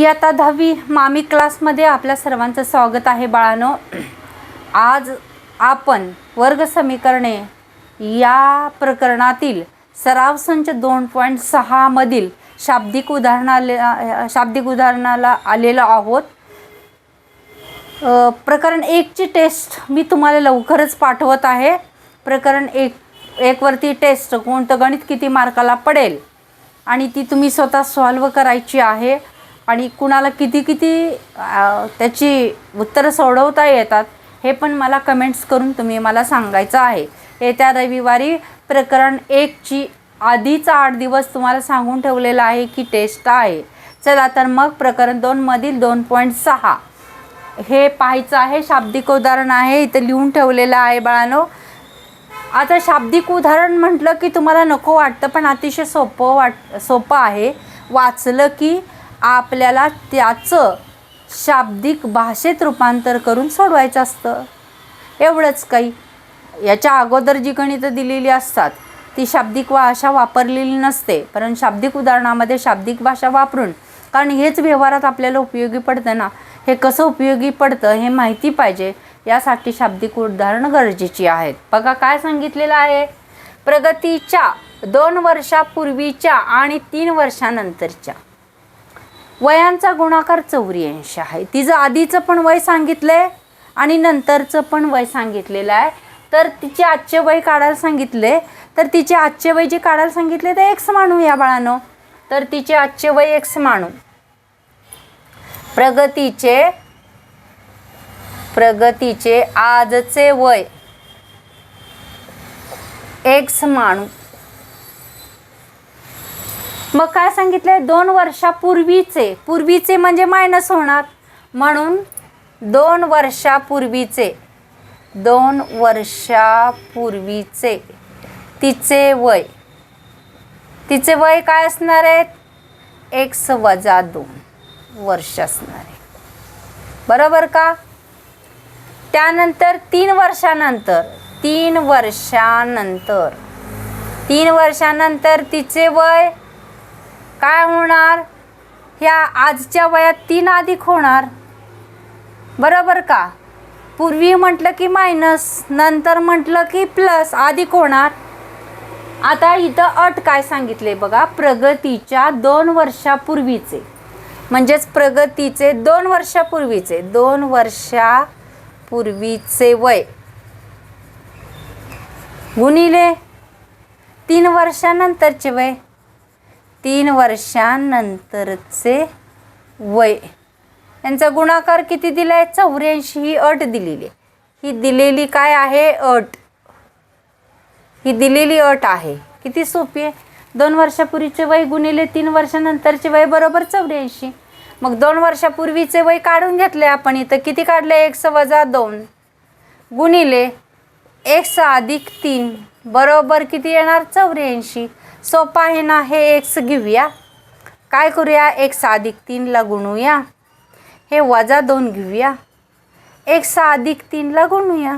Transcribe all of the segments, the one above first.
इयत्ता दहावी मामी क्लासमध्ये आपल्या सर्वांचं स्वागत आहे बाळानो. आज आपण वर्ग समीकरणे या प्रकरणातील सराव संच दोन पॉईंट सहामधील शाब्दिक उदाहरणाले शाब्दिक उदाहरणाला आलेलो आहोत. प्रकरण एकची टेस्ट मी तुम्हाला लवकरच पाठवत आहे. प्रकरण एक एकवरती टेस्ट कोणतं गणित किती मार्काला पडेल? आणि ती तुम्ही स्वतः सॉल्व करायची आहे. आणि कुणाला किती किती त्याची उत्तरं सोडवता येतात हे पण मला कमेंट्स करून तुम्ही मला सांगायचं आहे. येत्या रविवारी प्रकरण एकची आधीचा आठ दिवस तुम्हाला सांगून ठेवलेलं आहे की टेस्ट आहे. चला तर मग प्रकरण दोनमधील दोन पॉईंट सहा. हे पाहायचं आहे शाब्दिक उदाहरण आहे इथं लिहून ठेवलेलं आहे बाळानो. आता शाब्दिक उदाहरण म्हटलं की तुम्हाला नको वाटतं पण अतिशय सोपं वाट सोपं आहे. वाचलं की आपल्याला त्याचं शाब्दिक भाषेत रूपांतर करून सोडवायचं असतं. एवढंच काही. याच्या अगोदर जी गणितं दिलेली असतात ती शाब्दिक भाषा वापरलेली नसते. कारण शाब्दिक उदाहरणामध्ये शाब्दिक भाषा वापरून कारण हेच व्यवहारात आपल्याला उपयोगी पडतं ना? हे कसं उपयोगी पडतं हे माहिती पाहिजे. यासाठी शाब्दिक उदाहरणं गरजेची आहेत. बघा काय सांगितलेलं आहे. प्रगतीच्या दोन वर्षापूर्वीच्या आणि तीन वर्षानंतरच्या. वयांचा गुणाकार चौऱ्याऐंशी आहे. तिचं आधीचं पण वय सांगितलं आहे आणि नंतरचं पण वय सांगितलेलं आहे. तर तिचे आजचे वय काढायला सांगितले. तर तिचे आजचे वय जे काढायला सांगितले ते एक्स मानू या बाळानो. तर तिचे आजचे वय एक्स मानू. प्रगतीचे प्रगतीचे आजचे वय एक्स मानू. मग काय सांगितलंय? दोन वर्षापूर्वीचे. पूर्वीचे म्हणजे मायनस होणार. म्हणून दोन वर्षापूर्वीचे. दोन वर्षापूर्वीचे. तिचे वय. तिचे वय काय असणार आहेत? एक्स वजा दोन वर्ष असणार आहे. बरोबर का? त्यानंतर तीन वर्षानंतर तीन वर्षानंतर तीन वर्षानंतर तिचे वय काय होणार? ह्या आजच्या वयात तीन अधिक होणार. बरोबर का? पूर्वी म्हटलं की मायनस नंतर म्हटलं की प्लस अधिक होणार. आता इथं अट काय सांगितले बघा प्रगतीच्या दोन वर्षापूर्वीचे. म्हणजेच प्रगतीचे दोन वर्षापूर्वीचे दोन वर्षापूर्वीचे वय. गुणिले तीन वर्षानंतरचे वय. तीन वर्षानंतरचे वय. यांचा गुणाकार किती दिला आहे चौऱ्याऐंशी ही अट दिलेली आहे. ही दिलेली काय आहे? अट. ही दिलेली अट आहे. किती सोपी आहे? दोन वर्षापूर्वीचे वय गुणिले तीन वर्षानंतरचे वय बरोबर चौऱ्याऐंशी. मग दोन वर्षापूर्वीचे वय काढून घेतले आपण इथं. किती काढले? एक्स वजा दोन. गुणिले एक्स अधिक तीन. बरोबर किती येणार? चौऱ्याऐंशी. सोपा आहे ना हे एक्स घेऊया. काय करूया? एक्स अधिक तीनला गुणूया. हे वजा दोन घेऊया. एक्स अधिक तीनला गुणूया.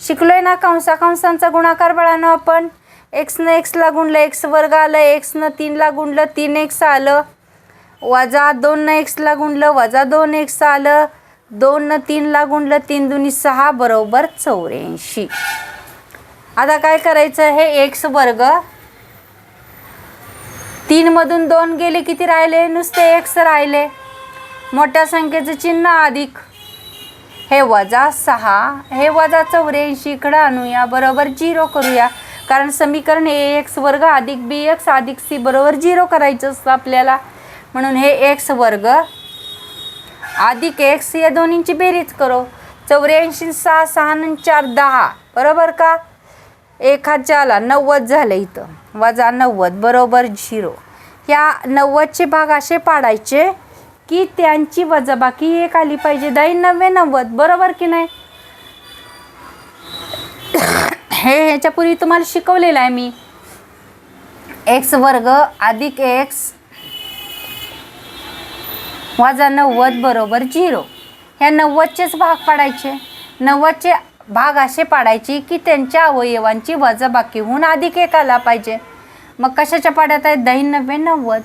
शिकलो आहे ना कंसा कंसांचा गुणाकार बळानं आपण? एक्सनं एक्सला गुणलं एक्स वर्ग आलं एक्सनं तीनला गुणलं तीन एक्स आलं. वजा दोननं एक्सला गुणलं वजा दोन एक्स आलं. दोननं तीनला गुणलं तीन दुनी सहा बरोबर चौऱ्याऐंशी. आता काय करायचं? हे एक्स वर्ग तीनमधून दोन गेले किती राहिले? नुसते एक्स राहिले. मोठ्या संख्येचं चिन्ह अधिक. हे वजा सहा हे वजा चौऱ्याऐंशी इकडं आणूया. बरोबर झिरो करूया. कारण समीकरण ए एक्स वर्ग अधिक बी एक्स अधिक सी बरोबर झिरो करायचं असतं आपल्याला. म्हणून हे एक्स वर्ग अधिक एक्स या दोन्हींची बेरीज करो. चौऱ्याऐंशी सहा सहा न चार दहा. बरोबर का? एखाद्याला नव्वद झालं इथं. वजा नव्वद बरोबर झिरो या नव्वदचे भाग असे पाडायचे की त्यांची वजाबाकी एक आली पाहिजे. दाई नव्वे नव्वद बरोबर की नाही? हे ह्याच्यापूर्वी तुम्हाला शिकवलेलं आहे मी. एक्स वर्ग अधिक एक्स वजा नव्वद बरोबर झिरो. ह्या नव्वदचेच भाग पाडायचे. नव्वदचे भाग असे पाडायचे की त्यांच्या अवयवांची वजाबाकी होऊन अधिक एक आला पाहिजे. मग कशाच्या पाड्यात आहेत? दही नव्हे नव्वद.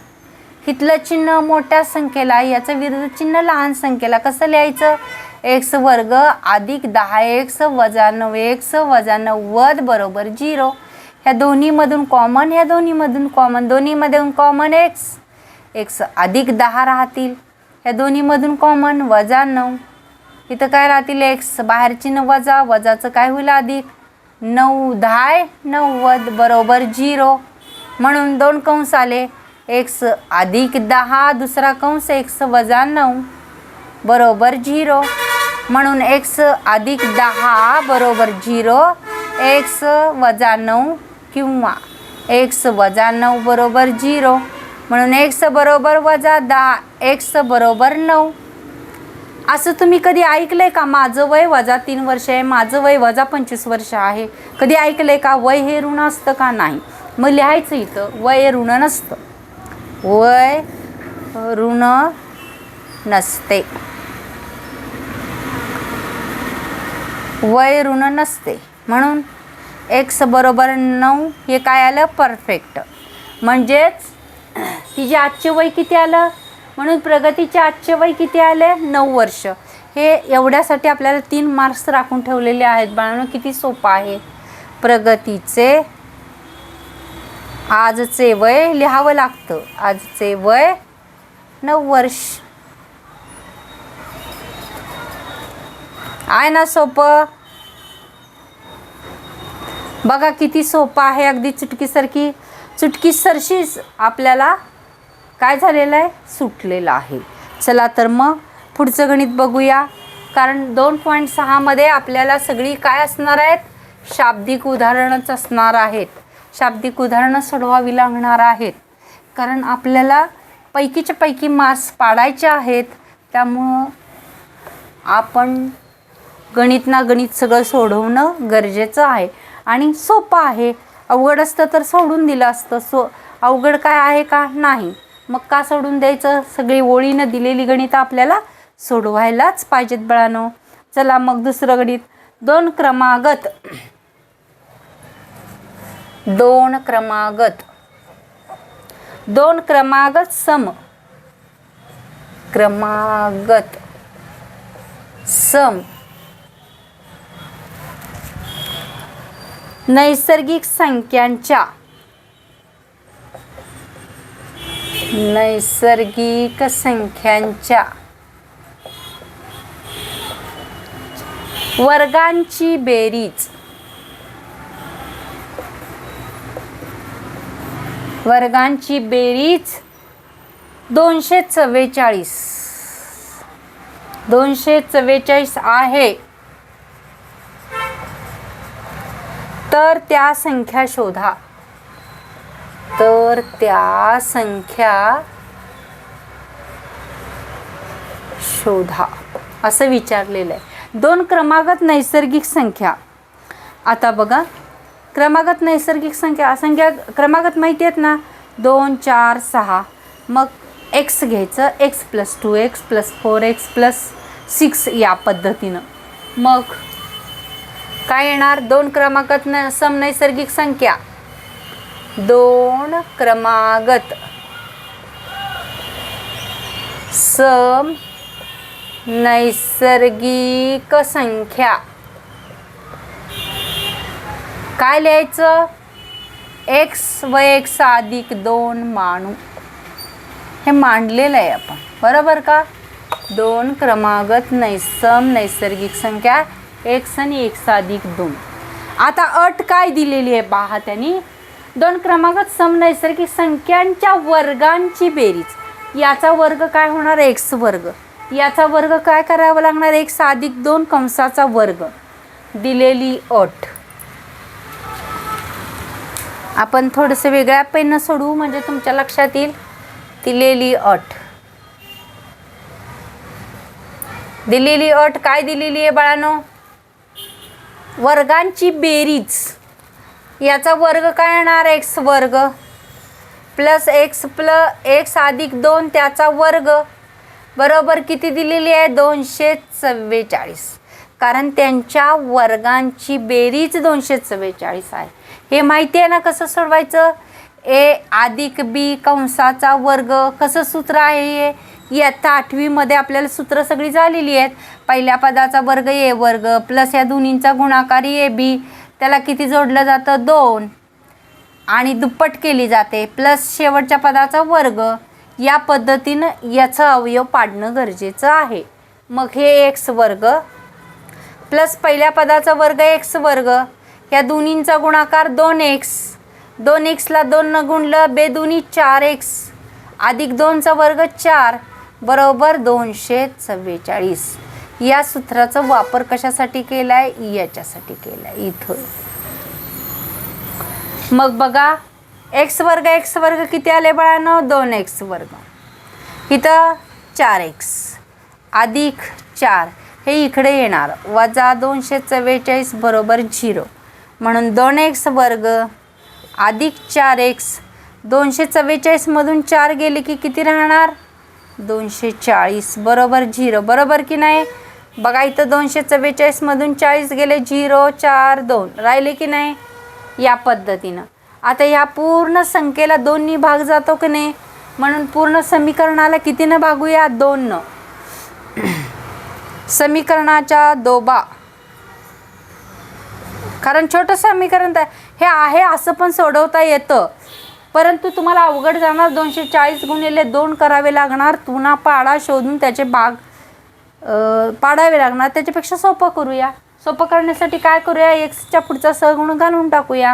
इथलं चिन्ह मोठ्या संख्येला याचं विरुद्ध चिन्ह लहान संख्येला कसं लिहायचं? एक्स वर्ग अधिक दहा एक्स वजा नऊ एक्स वजा नव्वद बरोबर झिरो. ह्या दोन्हीमधून कॉमन ह्या दोन्हीमधून कॉमन. दोन्हीमधून कॉमन एक्स. एक्स अधिक दहा राहतील. ह्या दोन्हीमधून कॉमन वजा नऊ. इथं काय राहतील एक्स? बाहेर चिन्ह वजा वजाचं काय होईल अधिक? नऊ दहा नव्वद बरोबर झिरो. म्हणून दोन कंस आले. एक्स अधिक दहा दुसरा कंस एक्स वजा नऊ बरोबर झिरो. म्हणून एक्स अधिक दहा बरोबर झिरो. एक्स वजा नऊ किंवा एक्स वजा नऊ बरोबर झिरो. म्हणून एक्स बरोबर वजा दहा एक्स बरोबर नऊ. असं तुम्ही कधी ऐकलंय का? माझं वय वजा तीन वर्ष आहे माझं वय वजा पंचवीस वर्ष आहे. कधी ऐकलंय का? वय हे ऋण असतं का? नाही. मग लिहायचं इथं वय ऋण नसतं. वय ऋण नसते. वय ऋण नसते. म्हणून एक्स बरोबर नऊ हे काय आलं? परफेक्ट म्हणजेच तिचे आजचे वय किती आलं? म्हणून प्रगतीचे आजचे वय किती आले? नऊ वर्ष. हे एवढ्यासाठी आपल्याला तीन मार्क्स राखून ठेवलेले आहेत. बाळांनो किती सोपं आहे. प्रगतीचे आजचे वय लिहावं लागतं. आजचे वय नऊ वर्ष. आहे ना सोपं? बघा किती सोपं आहे अगदी चुटकीसारखी. चुटकीसरशीच आपल्याला काय झालेलं आहे? सुटलेलं आहे. चला तर मग पुढचं गणित बघूया. कारण दोन पॉईंट सहामध्ये आपल्याला सगळी काय असणार आहेत? शाब्दिक उदाहरणच असणार आहेत. शाब्दिक उदाहरणं सोडवावी लागणार आहेत. कारण आपल्याला पैकीच्या पैकी मार्क्स पाडायचे आहेत. त्यामुळं आपण गणित ना गणित सगळं सोडवणं गरजेचं आहे. आणि सोपं आहे. अवघड असतं तर सोडून दिलं असतं. सो अवघड काय आहे का? नाही. मग का सोडून द्यायचं? सगळी ओळीनं दिलेली गणितं आपल्याला सोडवायलाच पाहिजेत बळानो. चला मग दुसरं गणित. दोन क्रमागत दोन क्रमागत. दोन क्रमागत सम. क्रमागत सम. नैसर्गिक संख्यांच्या. नैसर्गिक संख्यांच्या. वर्गांची बेरीज. वर्गांची बेरीज दोनशे चव्वेचाळीस. दोनशे चव्वेचाळीस आहे. तर त्या संख्या शोधा. तर त्या संख्या शोधा. असं विचारलेलं आहे दोन क्रमागत नैसर्गिक संख्या. आता बघा. क्रमागत नैसर्गिक संख्या संख्या क्रमागत माहिती आहेत ना? दोन चार सहा. मग एक्स घ्यायचं. X plus two X plus four X plus six या पद्धतीनं. मग काय येणार? दोन क्रमागत न सम नैसर्गिक संख्या. दोन क्रमागत सम नैसर्गिक संख्या. काय लिहायचं? एक्स व एक्स अधिक दोन माणू हे मांडलेलं आहे आपण. बरोबर का? दोन क्रमागत नैसम नैसर्गिक संख्या एक्स आणि एक्स अधिक दोन. आता अट काय दिलेली आहे पहा त्यांनी? दोन क्रमागत सम नैसर्गिक संख्यांच्या वर्गांची बेरीज. याचा वर्ग काय होणार? एक्स वर्ग. याचा वर्ग काय करावा लागणार? एक्स अधिक दोन कंसाचा वर्ग. दिलेली अट. आपण थोडंसं वेगळ्या पेनं सोडवू म्हणजे तुमच्या लक्षात येईल. दिलेली अट. दिलेली अट काय दिलेली आहे बाळानो? वर्गांची बेरीज. याचा वर्ग काय येणार? एक्स वर्ग. प्लस एक्स प्ल एक्स अधिक दोन त्याचा वर्ग. बरोबर किती दिलेली आहे? दोनशे चव्वेचाळीस. कारण त्यांच्या वर्गांची बेरीज दोनशे चव्वेचाळीस आहे. हे माहिती आहे ना कसं सोडवायचं? ए अधिक बी कंसाचा वर्ग कसं सूत्र आहे हे? इयत्ता आठवीमध्ये आपल्याला सूत्र सगळी झालेली आहेत. पहिल्या पदाचा वर्ग ए वर्ग प्लस या दोन्हींचा गुणाकार ए बी. त्याला किती जोडलं जातं? दोन. आणि दुप्पट केली जाते. प्लस शेवटच्या पदाचा वर्ग. या पद्धतीनं याचं अवयव पाडणं गरजेचं आहे. मग हे एक्स वर्ग. प्लस पहिल्या पदाचा वर्ग एक्स वर्ग. या दोन्हींचा गुणाकार दोन एक्स दोन एक्सला दोन न गुणलं बेदुनी चार एक्स अधिक दोनचा वर्ग चार बरोबर दोनशे चव्वेचाळीस. या सूत्राचा वापर कशासाठी केला आहे याच्यासाठी केला आहे इथं मग बघा एक्स वर्ग एक्स वर्ग किती आले बाळानं? दोन एक्स वर्ग. इथं चार एक्स अधिक चार. हे इकडे येणार. वजा दोनशे चव्वेचाळीस बरोबर झिरो. म्हणून दोन एक्स वर्ग अधिक चार एक्स दोनशे चव्वेचाळीसमधून चार गेले की किती राहणार? दोनशे चाळीस. बरोबर झिरो. बरोबर की नाही? बघा इथं दोनशे चव्वेचाळीसमधून चाळीस गेले झिरो चार दोन. राहिले की नाही? या पद्धतीनं. आता ह्या पूर्ण संख्येला दोन्ही भाग जातो की नाही? म्हणून पूर्ण समीकरणाला कितीनं भागूया? दोननं. समीकरणाच्या दोबा. कारण छोटं समीकरण तर हे आहे असं पण सोडवता येतं. परंतु तुम्हाला अवघड जाणार दोनशे चाळीस गुणिले दोन करावे लागणार. पुन्हा पाडा शोधून त्याचे भाग पाडावे लागणार. त्याच्यापेक्षा सोपं करूया. सोपं करण्यासाठी काय करूया? एक्सच्या पुढचा सहगुण घालून टाकूया.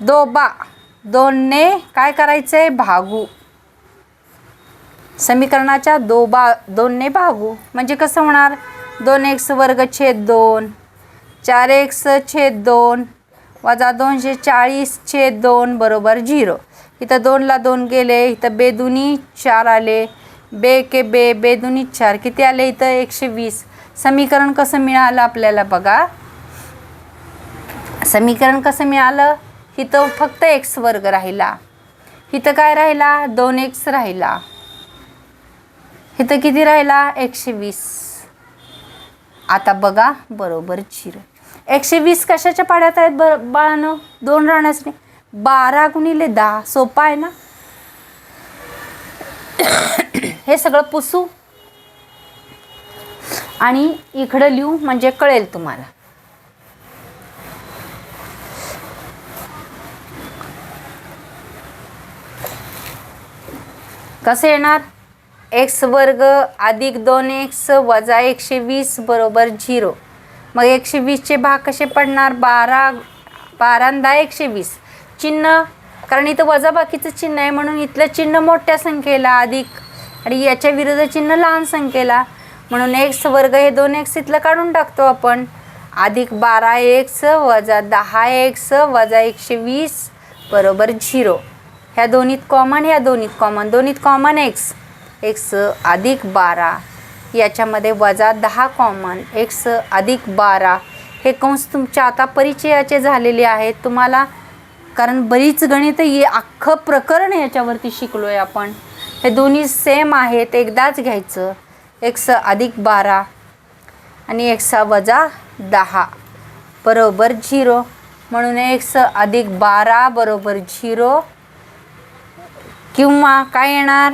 दोबा दोनने काय करायचं आहे भागू. समीकरणाच्या दोबा दोनने भागू. म्हणजे कसं होणार? दोन एक्स वर्ग छेद दोन. चार एक्स छेद दोन वजा दोनशे चाळीस छेद दोन बरोबर झिरो. इथं दोनला दोन गेले इथं बेदुनी चार आले. बे के बे बेदुनी चार. किती आले इथं? एकशे वीस. समीकरण कसं मिळालं आपल्याला बघा? समीकरण कसं मिळालं? इथं फक्त एक्स वर्ग राहिला. इथं काय राहिला? दोन एक्स राहिला. इथं किती राहिला? एकशे वीस. आता बघा बरोबर झिरो एकशे वीस कशाच्या पाड्यात आहेत बर बाळानं? दोन राहण्यास नाही. बारा गुणिले दहा सोपा आहे ना? हे सगळं पुसू. आणि इकडं लिहू म्हणजे कळेल तुम्हाला. कसं येणार? एक्स वर्ग अधिक दोन एक्स वजा एकशे वीस बरोबर झिरो. मग एकशे वीसचे भाग कसे पडणार? बारा बारा दहा एकशे वीस. चिन्ह कारण इथं वजा बाकीचं चिन्ह आहे म्हणून इथलं चिन्ह मोठ्या संख्येला अधिक आणि याच्या विरुद्ध चिन्ह लहान संख्येला. म्हणून एक्स वर्ग हे दोन एक्स इथलं काढून टाकतो आपण. अधिक बारा एक्स वजा दहा एक्स वजा एकशे वीस बरोबर झिरो. ह्या दोन्हीत कॉमन ह्या दोन्हीत कॉमन दोन्हीत कॉमन एक्स. एक्स अधिक बारा याच्यामध्ये वजा दहा कॉमन एक्स अधिक बारा. हे कंस तुमच्या आता परिचयाचे झालेले आहेत. तुम्हाला कारण बरीच गणितं ये अख्खं प्रकरण याच्यावरती शिकलो आहे आपण. हे दोन्ही सेम आहेत. एकदाच घ्यायचं. एक्स अधिक बारा आणि एक्स वजा दहा. बरोबर झिरो. म्हणून एक्स अधिक बारा बरोबर झिरो. किंवा काय येणार?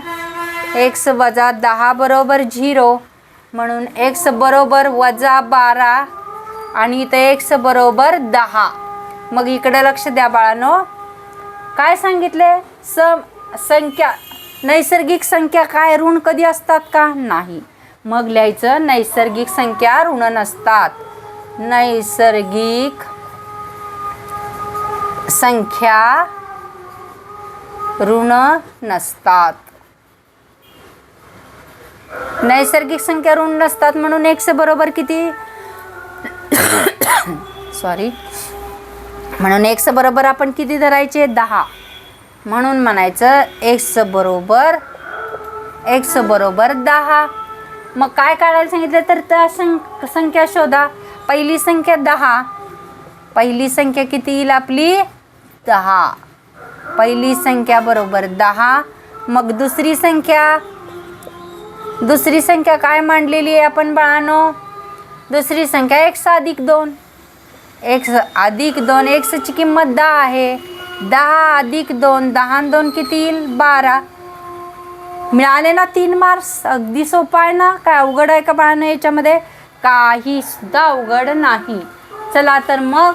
एक्स वजा दहा बरोबर झिरो म्हणून एक्स बरोबर वजा बारा आणि इथं एक्स बरोबर दहा. मग इकडे लक्ष द्या बाळानो. काय सांगितले? सम संख्या नैसर्गिक संख्या काय? ऋण कधी असतात का? नाही. मग लिहायचं नैसर्गिक संख्या ऋण नसतात. नैसर्गिक संख्या ऋण नसतात. नैसर्गिक संख्या ऋण नसतात म्हणून एक्स बरोबर किती? सॉरी म्हणून एक्स बरोबर आपण किती धरायचे? दहा. म्हणून म्हणायचं एक्स बरोबर एक्स बरोबर दहा. मग काय काढायला सांगितलं? तर त्या सं संख्या शोधा. पहिली संख्या दहा. पहिली संख्या किती येईल आपली? दहा. पहिली संख्या बरोबर दहा. मग दुसरी संख्या दुसरी संख्या काय मांडलेली आहे आपण बाळानो? दुसरी संख्या एक्स अधिक दोन. एक्स अधिक दोन एक्सची किंमत दहा आहे. दहा अधिक दोन दहा दोन किती येईल? बारा. मिळाले ना तीन मार्क्स अगदी सोपं आहे ना? काय अवघड आहे का बाळानं याच्यामध्ये? काही सुद्धा अवघड नाही. चला तर मग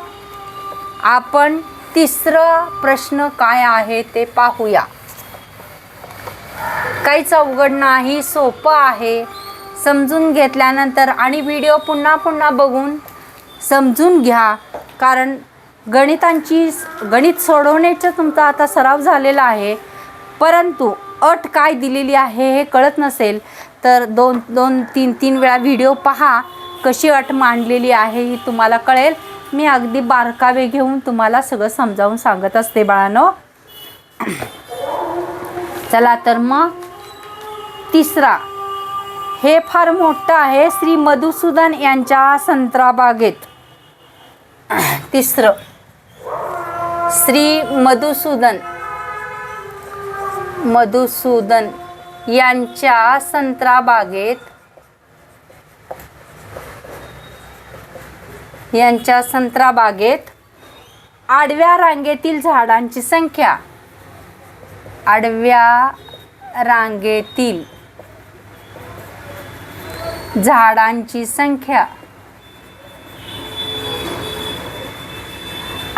आपण तिसरा प्रश्न काय आहे ते पाहूया. काहीच अवघड नाही सोपं आहे. समजून घेतल्यानंतर आणि व्हिडिओ पुन्हा पुन्हा बघून समजून घ्या. कारण गणितांची गणित सोडवण्याचा तुमचा आता सराव झालेला आहे. परंतु अट काय दिलेली आहे हे कळत नसेल तर दोन दोन तीन तीन वेळा व्हिडिओ पहा. कशी अट मांडलेली आहे ही तुम्हाला कळेल. मी अगदी बारकावे घेऊन तुम्हाला सगळं समजावून सांगत असते बाळानो. चला तर मग तिसरा हे फार मोठं आहे श्री मधुसूदन यांच्या संत्राबागेत. तिसरं श्री मधुसूदन मधुसूदन यांच्या संत्राबागेत यांच्या संत्राबागेत आडव्या रांगेतील झाडांची संख्या. आडव्या रांगेतील झाडांची संख्या.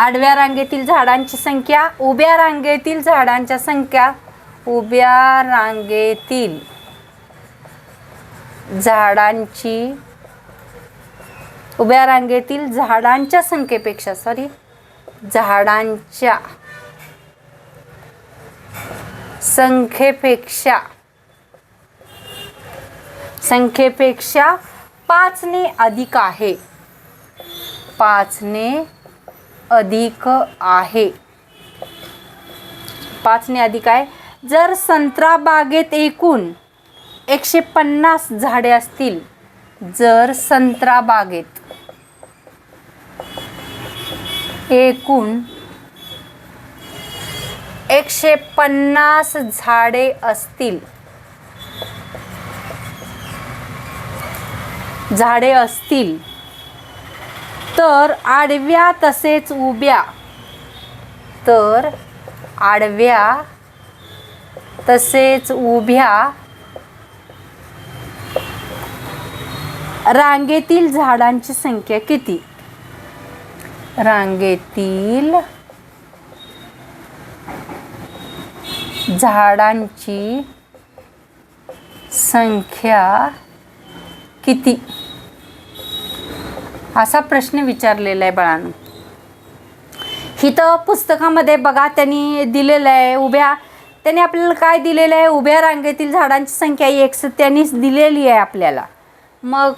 आडव्या रांगेतील झाडांची संख्या उभ्या रांगेतील झाडांच्या संख्या उभ्या रांगेतील झाडांची उभ्या रांगेतील झाडांच्या संख्येपेक्षा सॉरी झाडांच्या संख्येपेक्षा संख्येपेक्षा पाचने अधिक आहे. पाचने अधिक आहे. पाचने अधिक आहे. जर संत्रा बागेत एकूण एकशे पन्नास झाडे असतील जर संत्रा बागेत एकूण एकशे पन्नास झाडे असतील झाडे असतील. तर आडव्या तसेच उभ्या. तर आडव्या तसेच उभ्या. रांगेतील झाडांची संख्या किती? रांगेतील झाडांची संख्या किती? असा प्रश्न विचारलेला आहे बाळानं. इथं पुस्तकामध्ये बघा त्यांनी दिलेलं आहे उभ्या त्यांनी आपल्याला काय दिलेलं आहे? उभ्या रांगेतील झाडांची संख्या एक त्यांनीच दिलेली आहे आपल्याला. मग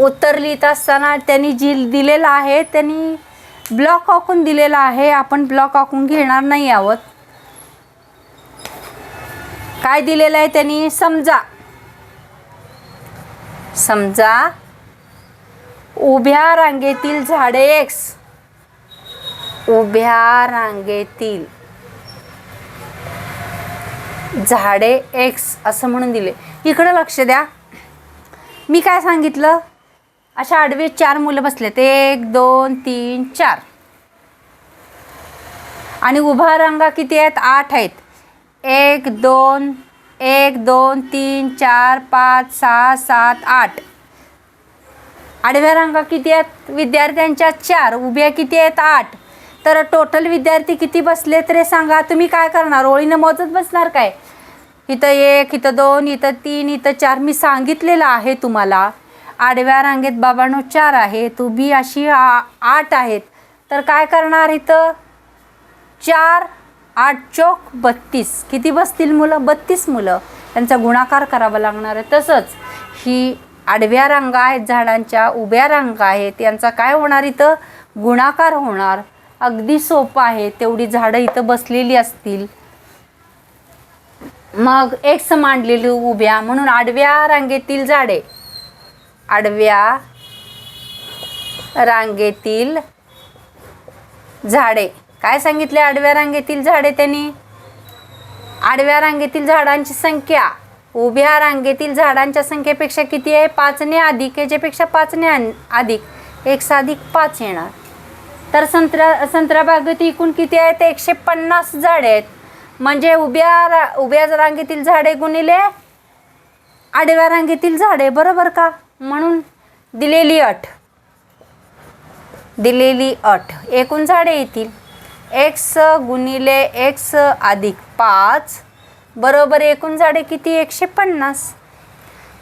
उत्तर लिहित असताना त्यांनी जी दिलेलं आहे त्यांनी ब्लॉक आखून दिलेला आहे. आपण ब्लॉक आखून घेणार नाही आहोत. काय दिलेलं आहे त्यांनी? समजा. समजा उभ्या रांगेतील झाडे एक्स उभ्या रांगेतील झाडे एक्स असं म्हणून दिले. इकडं लक्ष द्या. मी काय सांगितलं? अशा आडवे चार मुलं बसलेत. एक दोन तीन चार. आणि उभा रांगा किती आहेत? आठ आहेत. एक दोन एक दोन तीन चार पाच सहा सात आठ. आडव्या रांगा किती आहेत? विद्यार्थ्यांच्या चार उभ्या किती आहेत? आठ. तर टोटल विद्यार्थी किती बसले तरी सांगा? तुम्ही काय करणार? ओळीनं मोजत बसणार काय? इथं एक इथं दोन इथं तीन इथं चार. मी सांगितलेलं आहे तुम्हाला. आडव्या रांगेत बाबांनो चार आहेत उभी अशी आ आठ आहेत. तर काय करणार इथं? चार आठ चौक बत्तीस. किती बसतील मुलं? बत्तीस मुलं. त्यांचा गुणाकार करावा लागणार आहे. तसंच ही आडव्या रांगा आहेत झाडांच्या उभ्या रांगा आहेत यांचा काय होणार इथं? गुणाकार होणार. अगदी सोपं आहे तेवढी झाडं इथं बसलेली असतील. मग एक्स मांडलेली उभ्या म्हणून आडव्या रांगेतील झाडे. आडव्या रांगेतील झाडे. काय सांगितले आडव्या रांगेतील झाडे त्यांनी? आडव्या रांगेतील झाडांची संख्या. उभ्या रांगेतील झाडांच्या संख्येपेक्षा किती आहे? पाचने अधिक. याच्यापेक्षा पाचने अधिक. एक अधिक पाच येणार. तर संत्रा संत्रा बागेत एकूण किती आहेत? एकशे पन्नास झाडे आहेत. म्हणजे उभ्या रा उभ्या रांगेतील झाडे गुणिले आडव्या रांगेतील झाडे. बरोबर का? म्हणून दिलेली अट. दिलेली अट. एकूण झाडे येतील. एक्स गुणिले एक्स अधिक पाच बरोबर एकूण झाडे किती? एकशे पन्नास.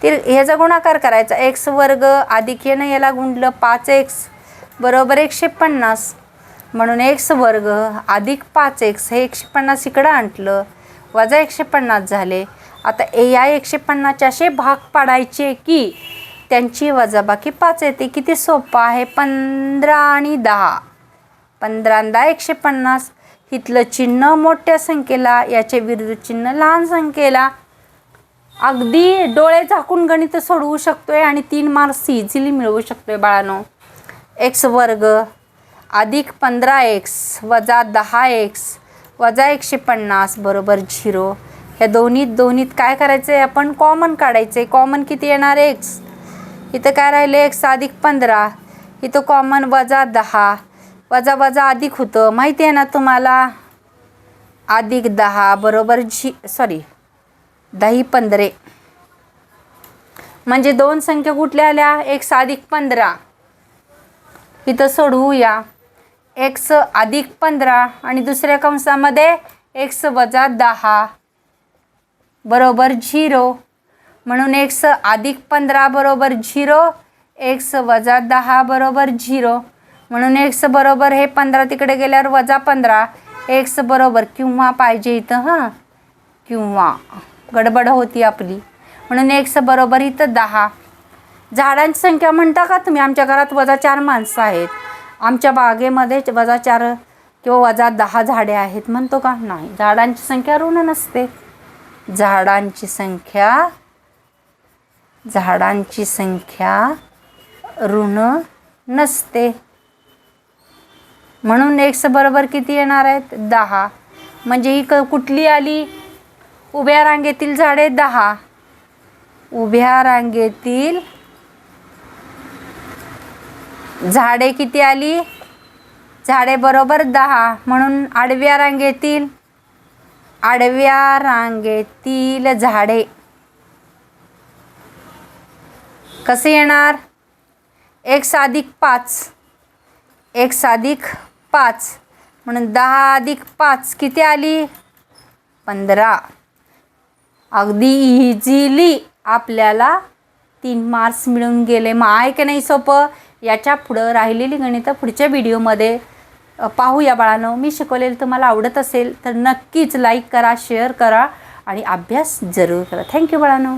ती ह्याचा गुणाकार करायचा. एक्स वर्ग अधिक येणं याला गुणलं पाच एक्स बरोबर एकशे पन्नास. म्हणून एक्स वर्ग अधिक पाच एक्स हे एकशे पन्नास इकडं आणलं. वजा एकशे पन्नास झाले. आता ए या एकशे पन्नासचे असे भाग पाडायचे की त्यांची वजाबाकी पाच येते. किती सोपं आहे? पंधरा आणि दहा. पंधरांदा एकशे पन्नास. इथलं चिन्ह मोठ्या संख्येला याचे विरुद्ध चिन्ह लहान संख्येला. अगदी डोळे झाकून गणित सोडवू शकतोय आणि तीन मार्क्स इझिली मिळवू शकतोय बाळानो. एक्स वर्ग अधिक पंधरा एक्स वजा दहा एक्स वजा एकशे पन्नास बरोबर झिरो. या दोन्हीत दोन्हीत काय करायचं आहे आपण? कॉमन काढायचं आहे कॉमन किती येणार एक्स इथं काय राहिलं एक्स अधिक पंधरा. इथं कॉमन वजा दहा. वजा वजा अधिक होतं. माहिती आहे ना तुम्हाला? अधिक दहा बरोबर झी सॉरी दही पंधरे. म्हणजे दोन संख्या कुठल्या आल्या? एक्स अधिक पंधरा. इथं सोडवूया एक्स अधिक पंधरा आणि दुसऱ्या कंसामध्ये एक्स वजा दहा बरोबर झिरो. म्हणून एक्स अधिक पंधरा बरोबर झिरो एक्स वजा दहा बरोबर झिरो. म्हणून एक्स बरोबर हे पंधरा तिकडे गेल्यावर वजा पंधरा. एक्स बरोबर किंवा पाहिजे इथं हां? किंवा. गडबड होती आपली. म्हणून एक्स बरोबर इथं दहा. झाडांची संख्या म्हणता का तुम्ही? आमच्या घरात वजा चार माणसं आहेत. आमच्या बागेमध्ये वजा चार किंवा वजा दहा झाडे आहेत म्हणतो का? नाही. झाडांची संख्या ऋण नसते. झाडांची संख्या झाडांची संख्या ऋण नसते. म्हणून एक्स बरोबर किती येणार आहेत? दहा. म्हणजे ही क कुठली आली? उभ्या रांगेतील झाडे दहा. उभ्या रांगेतील झाडे किती आली? झाडे बरोबर दहा. म्हणून आडव्या रांगेतील आडव्या रांगेतील झाडे. कसे येणार? एक्स अधिक पाच. एक्स अधिक पाच. म्हणून दहा अधिक पाच किती आली? पंधरा. अगदी इझिली आपल्याला तीन मार्क्स मिळून गेले. मग आहे की नाही सोपं? याच्या पुढं राहिलेली गणितं पुढच्या व्हिडिओमध्ये पाहूया बाळांनो. मी शिकवलेलं तुम्हाला आवडत असेल तर नक्कीच लाईक करा शेअर करा आणि अभ्यास जरूर करा. थँक्यू बाळांनो.